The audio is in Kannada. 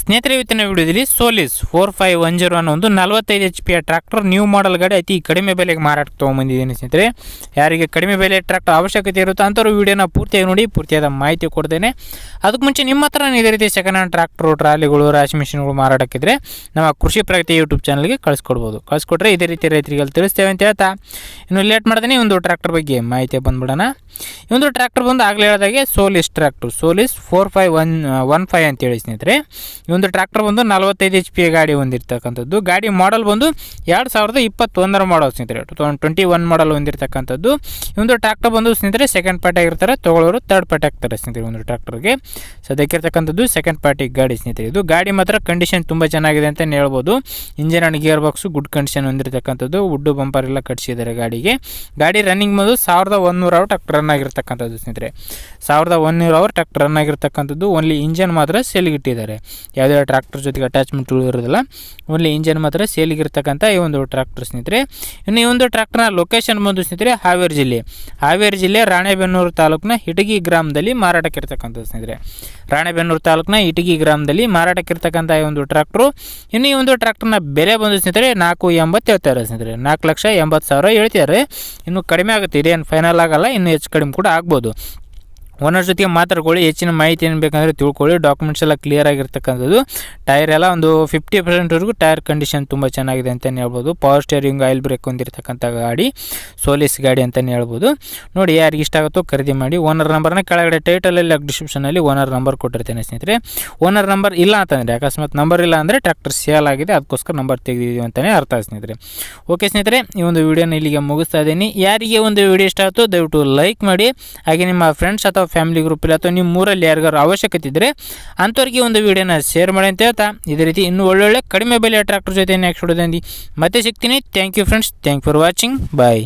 ಸ್ನೇಹಿತರೆ, ಇವತ್ತಿನ ವಿಡಿಯೋದಲ್ಲಿ Solis four five one zero ಅನ್ನೋ ಒಂದು ನಲವತ್ತೈದು ಎಚ್ ಪಿಯ ಟ್ರ್ಯಾಕ್ಟರ್ ನ್ಯೂ ಮಾಡೆಲ್ ಗಾಡಿ ಅತಿ ಕಡಿಮೆ ಬೆಲೆಗೆ ಮಾರಾಟಕ್ಕೆ ತೊಗೊಂಬಂದಿದ್ದೀನಿ ಸ್ನೇಹಿತರೆ. ಯಾರಿಗೆ ಕಡಿಮೆ ಬೆಲೆ ಟ್ರ್ಯಾಕ್ಟರ್ ಅವಶ್ಯಕತೆ ಇರುತ್ತೋ ಅಂಥವ್ರು ವಿಡಿಯೋನ ಪೂರ್ತಿಯಾಗಿ ನೋಡಿ, ಪೂರ್ತಿಯಾದ ಮಾಹಿತಿ ಕೊಡ್ತೇನೆ. ಅದಕ್ಕೆ ಮುಂಚೆ ನಿಮ್ಮ ಹತ್ರ ಇದೇ ರೀತಿ ಸೆಕೆಂಡ್ ಹ್ಯಾಂಡ್ ಟ್ರ್ಯಾಕ್ಟ್ರು ಟ್ರಾಲಿಗಳು, ರಾಶಿ ಮಿಷಿನ್ಗಳು ಮಾರಾಟಕ್ಕಿದ್ರೆ ನಮ್ಮ ಕೃಷಿ ಪ್ರಗತಿ ಯೂಟ್ಯೂಬ್ ಚಾನಲ್ಗೆ ಕಳಿಸ್ಕೊಡ್ಬೋದು. ಕಳಿಸ್ಕೊಟ್ರೆ ಇದೇ ರೀತಿ ರೈತರಿಗೆ ತಿಳಿಸ್ತೇವೆ ಅಂತ ಹೇಳ್ತಾ ಇನ್ನು ಲೇಟ್ ಮಾಡ್ತೀನಿ ಒಂದು ಟ್ರ್ಯಾಕ್ಟರ್ ಬಗ್ಗೆ ಮಾಹಿತಿ ಬಂದ್ಬಿಡೋಣ. ಈ ಒಂದು ಟ್ರ್ಯಾಕ್ಟರ್ ಬಂದು ಆಗಲೇ ಹೇಳಿದಾಗೆ Solis tractor Solis four five one one five ಅಂತೇಳಿ ಸ್ನೇಹಿತರೆ. ಈ ಒಂದು ಟ್ರ್ಯಾಕ್ಟರ್ ಬಂದು ನಲವತ್ತೈದು ಎಚ್ ಪಿ ಗಾಡಿ ಹೊಂದಿರತಕ್ಕಂಥದ್ದು. ಗಾಡಿ ಮಾಡಲ್ ಬಂದು ಎರಡು ಸಾವಿರದ ಇಪ್ಪತ್ತೊಂದರ ಮಾಡಲ್ ಸ್ನೇಹಿತರೆ ಟ್ವೆಂಟಿ ಒನ್ ಮಾಡಲ್ ಹೊಂದಿರತಕ್ಕಂಥದ್ದು. ಈ ಒಂದು ಟ್ರ್ಯಾಕ್ಟರ್ ಬಂದು ಸ್ನೇಹಿತರೆ ಸೆಕೆಂಡ್ ಪಾರ್ಟಿ ಆಗಿರ್ತಾರೆ, ತಗೊಳ್ಳೋರು ತರ್ಡ್ ಪಾರ್ಟಿ ಆಗ್ತಾರೆ ಸ್ನೇಹಿತರೆ ಒಂದು ಟ್ರ್ಯಾಕ್ಟರ್ಗೆ ಸದ್ಯಕ್ಕಿರ್ತಕ್ಕಂಥದ್ದು ಸೆಕೆಂಡ್ ಪಾರ್ಟಿ ಗಾಡಿ ಸ್ನೇಹಿತರೆ. ಇದು ಗಾಡಿ ಮಾತ್ರ ಕಂಡೀಷನ್ ತುಂಬ ಚೆನ್ನಾಗಿದೆ ಅಂತಲೇ ಹೇಳ್ಬೋದು. Engine and gear box good condition ಹೊಂದಿರತಕ್ಕಂಥದ್ದು. Wood bumper ಎಲ್ಲ ಕಟ್ಸಿದ್ದಾರೆ ಗಾಡಿಗೆ. ಗಾಡಿ ರನ್ನಿಂಗ್ ಬಂದು ಸಾವಿರದ ಒಂದೂರು ಅವರ್ ಟ್ರ್ಯಾಕ್ಟರ್ ರನ್ ಆಗಿರ್ತಕ್ಕಂಥದ್ದು ಸ್ನೇಹಿತರೆ. ಸಾವಿರದ ಒಂದೂರು ಅವರ್ ಟ್ರ್ಯಾಕ್ಟರ್ ರನ್ ಆಗಿರ್ತಕ್ಕಂಥದ್ದು. ಓನ್ಲಿ ಇಂಜನ್ ಮಾತ್ರ ಸೇಲಿಗಿಟ್ಟಿದ್ದಾರೆ ಯಾವುದೇ ಟ್ರಾಕ್ಟರ್ ಜೊತೆಗೆ ಅಟ್ಯಾಚ್ಮೆಂಟ್ ಇರೋದಿಲ್ಲ ಓನ್ಲಿ ಇಂಜನ್ ಮಾತ್ರ ಸೇಲಿಗಿರ್ತಕ್ಕಂಥ ಈ ಒಂದು ಟ್ರಾಕ್ಟರ್ ಸ್ನೇಹಿತರೆ. ಇನ್ನು ಈ ಒಂದು ಟ್ರಾಕ್ಟರ್ನ ಲೊಕೇಶನ್ ಬಂದು ಸ್ನೇಹಿತರೆ, ಹಾವೇರಿ ಜಿಲ್ಲೆ. ಹಾವೇರಿ ಜಿಲ್ಲೆ ರಾಣೆಬೆನ್ನೂರು ತಾಲೂಕಿನ ಇಟಗಿ ಗ್ರಾಮದಲ್ಲಿ ಮಾರಾಟಕ್ಕೆ ಇರ್ತಕ್ಕಂಥದ್ದು ಸ್ನೇಹಿತರೆ. ರಾಣೆಬೆನ್ನೂರು ತಾಲೂಕಿನ ಇಟಗಿ ಗ್ರಾಮದಲ್ಲಿ ಮಾರಾಟಕ್ಕೆ ಇರ್ತಕ್ಕಂಥ ಈ ಒಂದು ಟ್ರ್ಯಾಕ್ಟ್ರು ಇನ್ನು ಈ ಒಂದು ಟ್ರಾಕ್ಟರ್ನ ಬೆಲೆ ಬಂದು ಸ್ನೇಹಿತರೆ, ನಾಲ್ಕು ಎಂಬತ್ತು ಹೇಳ್ತಾರೆ ಸ್ನೇಹಿತರೆ. ನಾಲ್ಕು ಲಕ್ಷ ಎಂಬತ್ತು ಸಾವಿರ ಹೇಳ್ತಿದ್ದಾರೆ. ಇನ್ನು ಕಡಿಮೆ ಆಗುತ್ತೆ, ಇದೇನು ಫೈನಲ್ ಆಗಲ್ಲ, ಇನ್ನು ಹೆಚ್ಚು ಕಡಿಮೆ ಕೂಡ ಆಗ್ಬೋದು. ಓನರ್ ಜೊತೆಗೆ ಮಾತಾಡ್ಕೊಳ್ಳಿ, ಹೆಚ್ಚಿನ ಮಾಹಿತಿ ಏನು ಬೇಕಂದರೆ ತಿಳ್ಕೊಳ್ಳಿ ಡಾಕ್ಯುಮೆಂಟ್ಸ್ ಎಲ್ಲ ಕ್ಲಿಯರ್ ಆಗಿರ್ತಕ್ಕಂಥದ್ದು. ಟೈರ್ ಎಲ್ಲ ಒಂದು ಫಿಫ್ಟಿ ಪರ್ಸೆಂಟ್ವರೆಗೂ ಟೈರ್ ಕಂಡೀಷನ್ ತುಂಬ ಚೆನ್ನಾಗಿದೆ ಅಂತಲೇ ಹೇಳ್ಬೋದು. ಪವರ್ ಸ್ಟೇರಿಂಗ್ ಆಯಿಲ್ ಬ್ರೇಕ್ ಹೊಂದಿರತಕ್ಕಂಥ ಗಾಡಿ ಸೋಲಿಸ್ ಗಾಡಿ ಅಂತಲೇ ಹೇಳ್ಬೋದು. ನೋಡಿ ಯಾರಿಗೆ ಇಷ್ಟ ಆಗುತ್ತೋ ಖರೀದಿ ಮಾಡಿ. ಓನರ್ ನಂಬರ್ನ ಕೆಳಗಡೆ ಟೈಟಲಲ್ಲಿ ಡಿಸ್ಕ್ರಿಪ್ಷನಲ್ಲಿ ಓನರ್ ನಂಬರ್ ಕೊಟ್ಟಿರ್ತೇನೆ ಸ್ನೇಹಿತರೆ. ಓನರ್ ನಂಬರ್ ಇಲ್ಲ ಅಂತಂದರೆ, ಅಕಸ್ಮಾತ್ ನಂಬರ್ ಇಲ್ಲ ಅಂದರೆ ಟ್ರ್ಯಾಕ್ಟರ್ ಸೇಲ್ ಆಗಿದೆ, ಅದಕ್ಕೋಸ್ಕರ ನಂಬರ್ ತೆಗೆದಿದ್ದೀವಿ ಅಂತಲೇ ಅರ್ಥ ಸ್ನೇಹಿತರೆ. ಓಕೆ ಸ್ನೇಹಿತರೆ, ಈ ಒಂದು ವಿಡಿಯೋನ ಇಲ್ಲಿಗೆ ಮುಗಿಸ್ತಾ ಇದ್ದೀನಿ. ಯಾರಿಗೆ ಒಂದು ವಿಡಿಯೋ ಇಷ್ಟ ಆಯಿತು ದಯವಿಟ್ಟು ಲೈಕ್ ಮಾಡಿ. ಹಾಗೆ ನಿಮ್ಮ ಫ್ರೆಂಡ್ಸ್ ಅಥವಾ ಫ್ಯಾಮಿಲಿ ಗ್ರೂಪಲ್ಲಿ ಅಥವಾ ನಿಮ್ಮ ಊರಲ್ಲಿ ಯಾರಿಗಾರು ಅವಶ್ಯಕತೆ ಇದ್ದರೆ ಅಂಥವ್ರಿಗೆ ಒಂದು ವಿಡಿಯೋನ ಶೇರ್ ಮಾಡಿ ಅಂತ ಹೇಳ್ತಾ. ಇದೇ ರೀತಿ ಇನ್ನೂ ಒಳ್ಳೊಳ್ಳೆ ಕಡಿಮೆ ಬೆಲೆ ಟ್ರ್ಯಾಕ್ಟರ್ ಜೊತೆ ನೆಕ್ಸ್ಟ್ ಹೊಡೋದಂದು ಮತ್ತೆ ಸಿಗ್ತೀನಿ. Thank you friends thank for watching bye